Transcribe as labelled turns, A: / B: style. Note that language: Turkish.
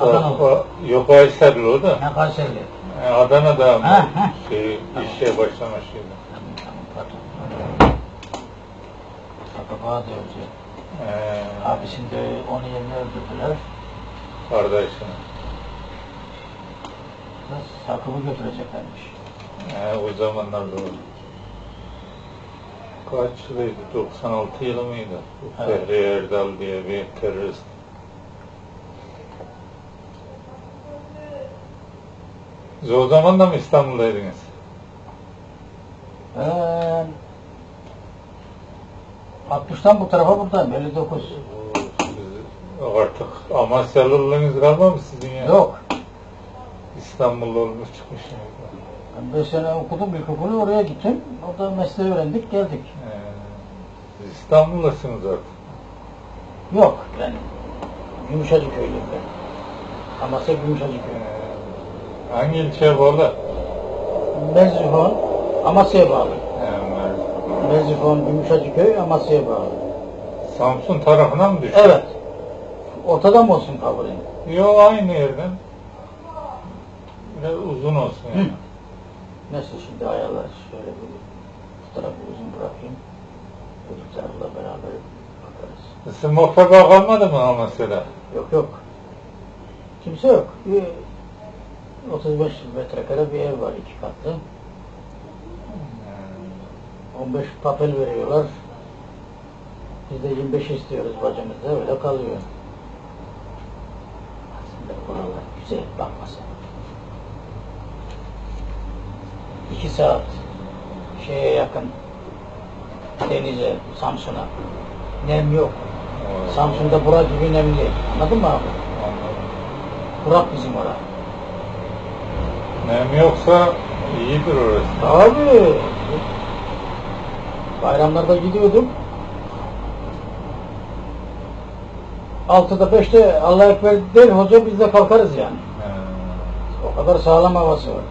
A: Adanalı.
B: O- Yok Ayserli o da.
A: Ha Kayseri.
B: E, Adana'da mı?
A: Ha, ha.
B: Şey,
A: Tamam.
B: işe başlamışıydı.
A: Tamam tamam pardon. Sakıbağa da öldü.
B: Ee,
A: Abisini de onu yerine öldürdüler.
B: kardeşini.
A: Sakıbı götüreceklermiş.
B: Ee, o zamanlar doğru. Kaç yılıydı? 96 yılı mıydı? Bu
A: Evet.
B: Fehri Erdal diye bir terörist. O zaman da mı İstanbul'daydınız?
A: Ben 60'tan bu tarafa buradayım 59.
B: Siz artık Amasyalılığınız kalmamış sizin ya.
A: Yok.
B: İstanbullu olmuş çıkmışsınız.
A: Ben 5 sene okudum ilkokulu oraya gittim. Orada mesleği öğrendik geldik.
B: Ee, siz İstanbullısınız artık.
A: Yok ben Gümüşhacı köylüyüm ben. Amasya Gümüşhacı köyü.
B: Ee, hangi ilçeye bağlı?
A: Merzifon Amasya'ya bağlı.
B: Ee,
A: Merzifon Gümüşhacı köy Amasya'ya bağlı.
B: Samsun tarafına mı düştü?
A: Evet. Ortada mı olsun favorin?
B: Yok aynı yerden. Biraz uzun olsun yani.
A: Hı. Neyse şimdi ayarlar şöyle bir fotoğrafı uzun bırakayım. Çocuklarla beraber bakarız.
B: Sizin muhtaba kalmadı mı Amasya'da?
A: Yok yok. Kimse yok. Bir 35 metrekare bir ev var iki katlı. 15 papel veriyorlar. Biz de 25 istiyoruz bacımızda öyle kalıyor. Aslında buralar güzel bakma sen. İki saat şeye yakın denize, Samsun'a. Nem yok. Samsun'da bura gibi nemli. Anladın mı abi? Burak bizim orada.
B: Nem yoksa iyidir orası.
A: Abi. Bayramlarda gidiyordum. Altıda beşte Allah Ekber der hoca biz de kalkarız yani.
B: Ee,
A: O kadar sağlam havası var.